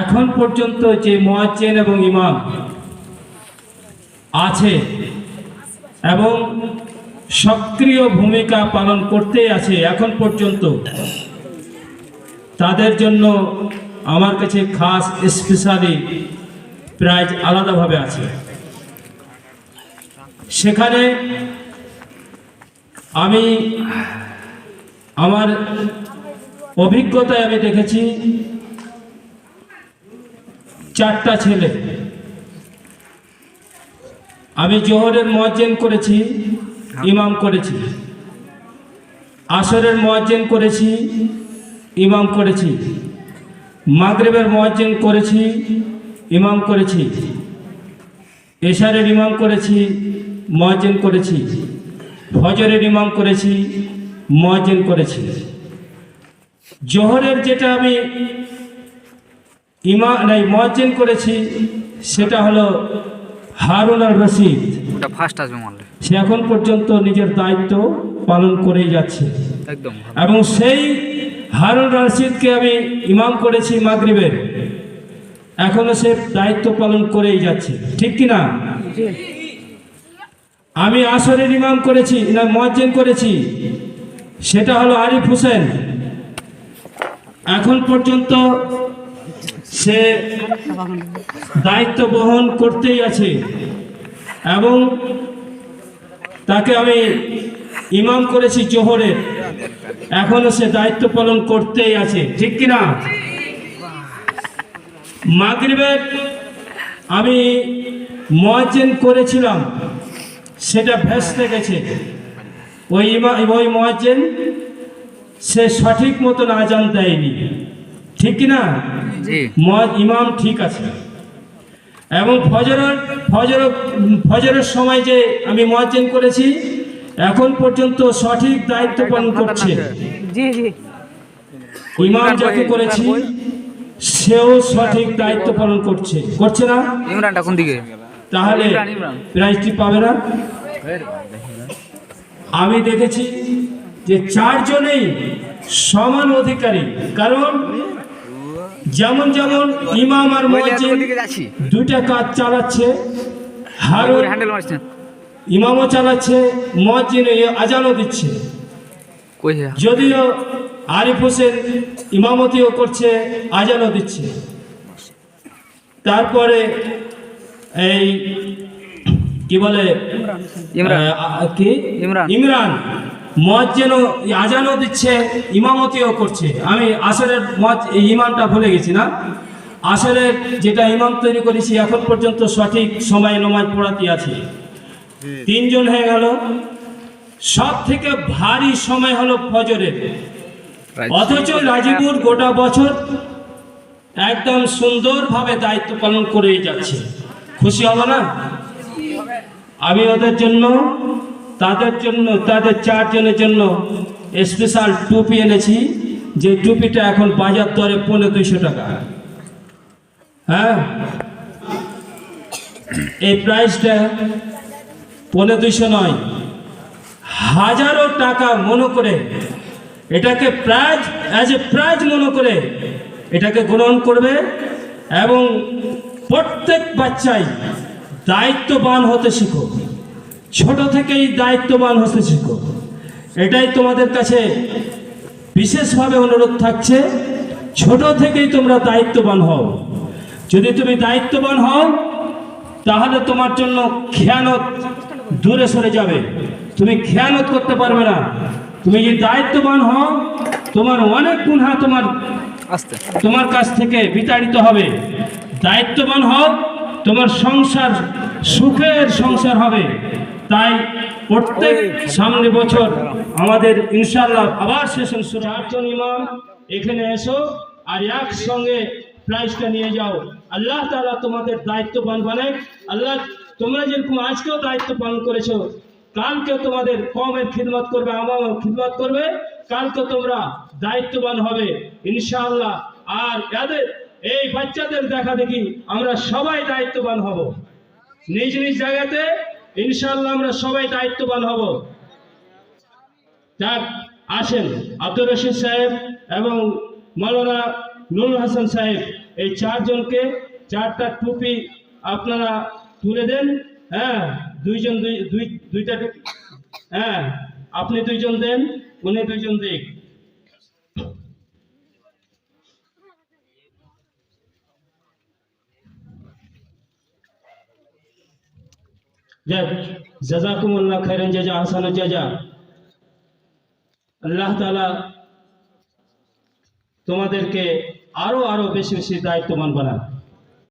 এখন পর্যন্ত যে মোয়াজ্জেন এবং ইমাম আছে এবং সক্রিয় ভূমিকা পালন করতেই আছে এখন পর্যন্ত, তাদের জন্য আমার কাছে খাস স্পেশালি প্রাইজ আলাদাভাবে আছে। সেখানে আমি আমার অভিজ্ঞতায় আমি দেখেছি চারটা ছেলে। আমি জোহরের মোয়াজ্জেন করেছি, ইমাম করেছি। আসরের মোয়াজ্জেন করেছি, ইমাম করেছি। মাগরেবের মোয়াজ্জেন করেছি, ইমাম করেছি। এশারের ইমাম করেছি, মোয়াজ্জেন করেছি। ফজরের ইমাম করেছি, মোয়াজ্জেন করেছি। জোহরের যেটা আমি ইমা নাই মোয়াজ্জেন করেছি সেটা হলো হারুন আর রশিদ। সে এখন পর্যন্ত নিজের দায়িত্ব পালন করেই যাচ্ছে। একদম এবং সেই হারুন রশিদকে আমি ইমাম করেছি মাগরিবের। এখনও সে দায়িত্ব পালন করেই যাচ্ছে। ঠিক কি না? আমি আসরের ইমাম করেছি না মজ্জেন করেছি। সেটা হলো আরিফ হোসেন। এখন পর্যন্ত সে দায়িত্ব বহন করতেই আছে। এবং তাকে আমি ইমাম করেছি জোহরের। এখনও সে দায়িত্ব পালন করতেই আছে। ঠিক কিনা? মাগরিবের আমি মোয়াজ্জেন করেছিলাম, সেটা ভেস্তে গেছে। ওই ওই মোয়াজ্জেন সে সঠিক মতন আজান দেয়নি। ঠিক কিনা? ইমাম ঠিক আছে। এবং ফজরের ফজর ফজরের সময় যে আমি মোয়াজ্জেন করেছি এখন পর্যন্ত সঠিক দায়িত্ব পালন করছে। ইমাম যাকে করেছি সেও সঠিক দায়িত্ব পালন করছে। করছে না? ইমরানটা কোন দিকে? তাহলে। প্রাইজটি পাবে না? আমি দেখেছি যে চারজনেই সমান অধিকারী। কারণ যেমন যেমন ইমাম আর মুয়াজ্জিন দুইটা কাজ চালাচ্ছে হারুন ইমামও চালাচ্ছে মুয়াজ্জিন আজানও দিচ্ছে। যদিও আরিফ হোসেন ইমামতিও করছে আজানও দিচ্ছে। তারপরে এই কি বলে কি? ইমরান। মজ্জেনও আজানও দিচ্ছে ইমামতিও করছে। আমি আসরের মজ এই ইমামটা ভুলে গেছি না। আসরের যেটা ইমাম তৈরি করেছি এখন পর্যন্ত সঠিক সময় নমাজ পড়াতে আছে। তিনজন হয়ে গেল। সব থেকে ভারী সময় হলো ফজরের। অথচ রাজীবুর গোটা বছর একদম সুন্দরভাবে দায়িত্ব পালন করেই যাচ্ছে। খুশি হব না? আমি ওদের জন্য তাদের জন্য, তাদের চারজনের জন্য স্পেশাল টুপি এনেছি। যে টুপিটা এখন বাজার দরে পনেরো দুইশো টাকা। হ্যাঁ? এই প্রাইসটা পনেরো দুইশো নয়, হাজারো টাকা মনে করে, এটাকে প্রাইজ অ্যাজ এ প্রাইজ মনে করে, এটাকে গ্রহণ করবে এবং প্রত্যেক বাচ্চাই দায়িত্ববান হতে শিখো ছোট থেকেই দায়িত্ববান হতে শিখো এটাই তোমাদের কাছে বিশেষভাবে অনুরোধ থাকছে ছোট থেকেই তোমরা দায়িত্ববান হও। যদি তুমি দায়িত্ববান হও তাহলে তোমার জন্য খেয়ানত দূরে সরে যাবে। তুমি খেয়ানত করতে পারবে না। তুমি যদি দায়িত্ববান হও তোমার অনেক গুণা তোমার তোমার কাছ থেকে বিতাড়িত হবে। দায়িত্ববান হও তোমার সংসার সুখের সংসার হবে। তাই প্রত্যেক সামনে বছর আমাদের ইনশাল্লাহ আবার সেশন শুরু চারজন ইমাম, এখানে এসো আর একসঙ্গে প্রাইজটা নিয়ে যাও। আল্লাহ তাআলা তোমাদের দায়িত্ববান বানায় আল্লাহ, তোমরা যেরকম আজকেও দায়িত্ব পালন করেছ কালকে তোমাদের কমের খিদমত করবে আমার খিদমত করবে, কালকে তোমরা দায়িত্ববান হবে, ইনশাআল্লাহ। আর এদের, এই বাচ্চাদের দেখা দেখি আমরা সবাই দায়িত্ববান হব। নিজ নিজ জায়গাতে ইনশাআল্লাহ আমরা সবাই দায়িত্ববান হব। যাক, আসেন। আব্দুর রশিদ সাহেব এবং মৌলানা নুরুল হাসান সাহেব, এই চারজনকে চারটা টুপি আপনারা তুলে দেন। হ্যাঁ দুইজন দুই দুই, দুইটা হ্যাঁ আপনি দুইজন দেন, উনি দুইজন দিক। যাক জাজাকুমুল্লাহ খাইরান জাজা আহসান জাজা আল্লাহ তাআলা তোমাদেরকে আরও আরও বেশি বেশি দায়িত্ববান বানান